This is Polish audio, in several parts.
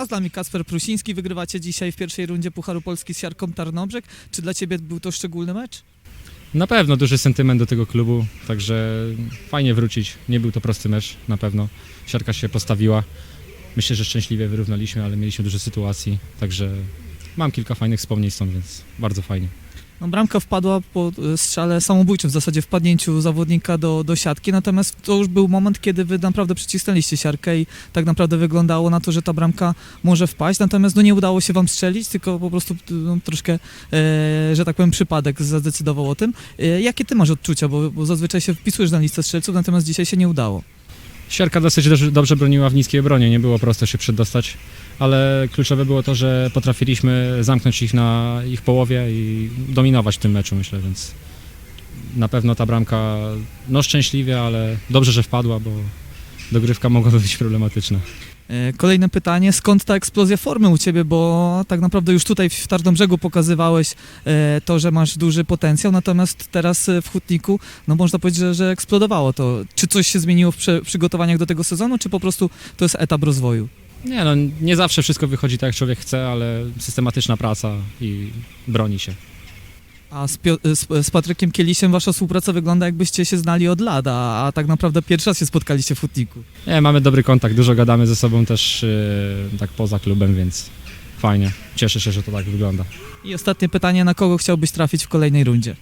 A z nami Kasper Prusiński. Wygrywacie dzisiaj w pierwszej rundzie Pucharu Polski z Siarką Tarnobrzeg. Czy dla Ciebie był to szczególny mecz? Na pewno duży sentyment do tego klubu, także fajnie wrócić. Nie był to prosty mecz, na pewno. Siarka się postawiła. Myślę, że szczęśliwie wyrównaliśmy, ale mieliśmy dużo sytuacji, także mam kilka fajnych wspomnień stąd, więc bardzo fajnie. No, bramka wpadła po e, strzale samobójczym, w zasadzie wpadnięciu zawodnika do, do siatki, natomiast to już był moment, kiedy Wy naprawdę przycisnęliście siarkę i tak naprawdę wyglądało na to, że ta bramka może wpaść, natomiast no, nie udało się Wam strzelić, tylko po prostu no, troszkę, e, że tak powiem, przypadek zadecydował o tym. E, jakie Ty masz odczucia, bo, bo zazwyczaj się wpisujesz na listę strzelców, natomiast dzisiaj się nie udało. Siarka dosyć dobrze, broniła w niskiej obronie, nie było prosto się przedostać, ale kluczowe było to, że potrafiliśmy zamknąć ich na ich połowie i dominować w tym meczu, myślę, więc na pewno ta bramka, no szczęśliwie, ale dobrze, że wpadła, bo dogrywka mogłaby być problematyczna. E, Kolejne pytanie, skąd ta eksplozja formy u Ciebie, bo tak naprawdę już tutaj w Tarnobrzegu pokazywałeś e, to, że masz duży potencjał, natomiast teraz e, w Hutniku, no można powiedzieć, że, że eksplodowało to. Czy coś się zmieniło w przygotowaniach do tego sezonu, czy po prostu to jest etap rozwoju? Nie no, nie zawsze wszystko wychodzi tak, jak człowiek chce, ale systematyczna praca i broni się. A z, Pio- z, z Patrykiem Kielisiem Wasza współpraca wygląda jakbyście się znali od lat, a, a tak naprawdę pierwszy raz się spotkaliście w Hutniku. Nie, mamy dobry kontakt, dużo gadamy ze sobą też yy, tak poza klubem, więc fajnie. Cieszę się, że to tak wygląda. I ostatnie pytanie, na kogo chciałbyś trafić w kolejnej rundzie?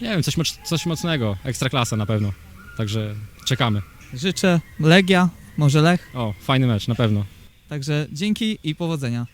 Nie wiem, coś, coś mocnego, ekstraklasa na pewno. Także czekamy. Życzę Legia, może Lech, O, fajny mecz, na pewno. także dzięki i powodzenia.